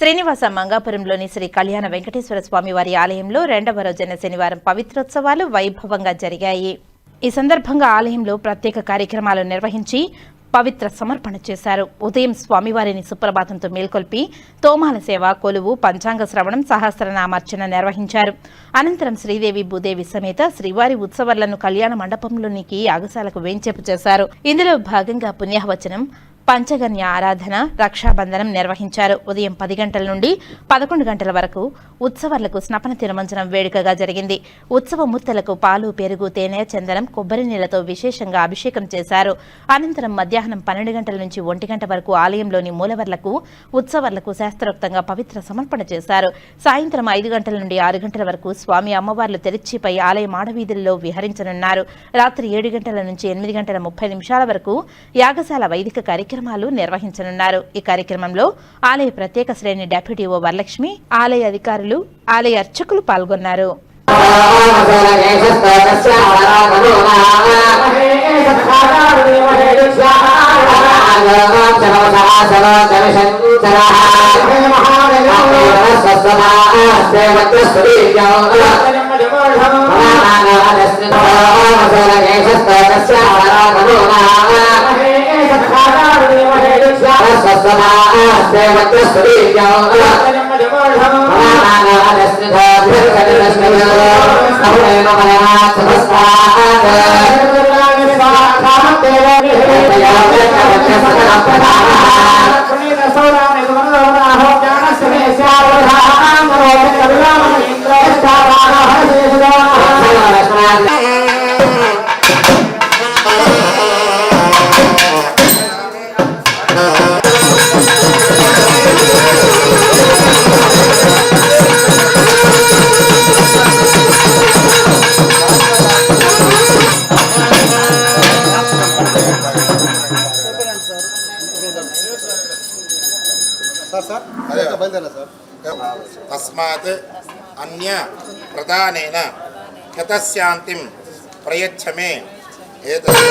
శ్రీనివాస మంగాపురంలోని శ్రీ కళ్యాణ వెంకటేశ్వర స్వామి వారి ఆలయంలో రెండవ రోజైన శనివారం పవిత్రోత్సవాలు వైభవంగా జరిగాయి. ఈ సందర్భంగా ఆలయంలో ప్రత్యేక కార్యక్రమాలు నిర్వహించి పవిత్ర సమర్పణ చేశారు. ఉదయం స్వామివారిని సుప్రభాతంతో మేల్కొల్పి తోమాల సేవ కొలువు పంచాంగ శ్రవణం సహస్రనామార్చన నిర్వహించారు. అనంతరం శ్రీదేవి భూదేవి సమేత శ్రీవారి ఉత్సవాలను కళ్యాణ మండపంలోనికి యాగశాలకు వేంచేపు చేశారు. ఇందులో భాగంగా పుణ్యవచనం పంచగన్య ఆరాధన రక్షాబంధనం నిర్వహించారు. ఉదయం పది గంటల నుండి పదకొండు గంటల వరకు ఉత్సవాలకు స్నపన తిరుమంజనం వేడుకగా జరిగింది. ఉత్సవ ముత్తలకు పాలు పెరుగు తేనె చందనం కొబ్బరి నీళ్ళతో విశేషంగా అభిషేకం చేశారు. అనంతరం మధ్యాహ్నం పన్నెండు గంటల నుంచి ఒంటి గంట వరకు ఆలయంలోని మూలవర్లకు ఉత్సవాలకు శాస్త్రోక్తంగా పవిత్ర సమర్పణ చేశారు. సాయంత్రం ఐదు గంటల నుండి ఆరు గంటల వరకు స్వామి అమ్మవార్లు తెరిచిపై ఆలయ మాడవీధుల్లో విహరించనున్నారు. రాత్రి ఏడు గంటల నుంచి ఎనిమిది గంటల ముప్పై నిమిషాల వరకు యాగశాల వైదిక కార్యక్రమాలు నిర్వహించనున్నారు ఈ కార్యక్రమంలో ఆలయ ప్రత్యేక శ్రేణి డెప్యూటీ ఓ వరలక్ష్మి ఆలయ అధికారులు ఆలయ అర్చకులు పాల్గొన్నారు సార్ అదే బయలుదేరా సార్ తస్మాత్ అన్య ప్రధానేన గతశాంతిం ప్రయచ్చ మే ఏతత్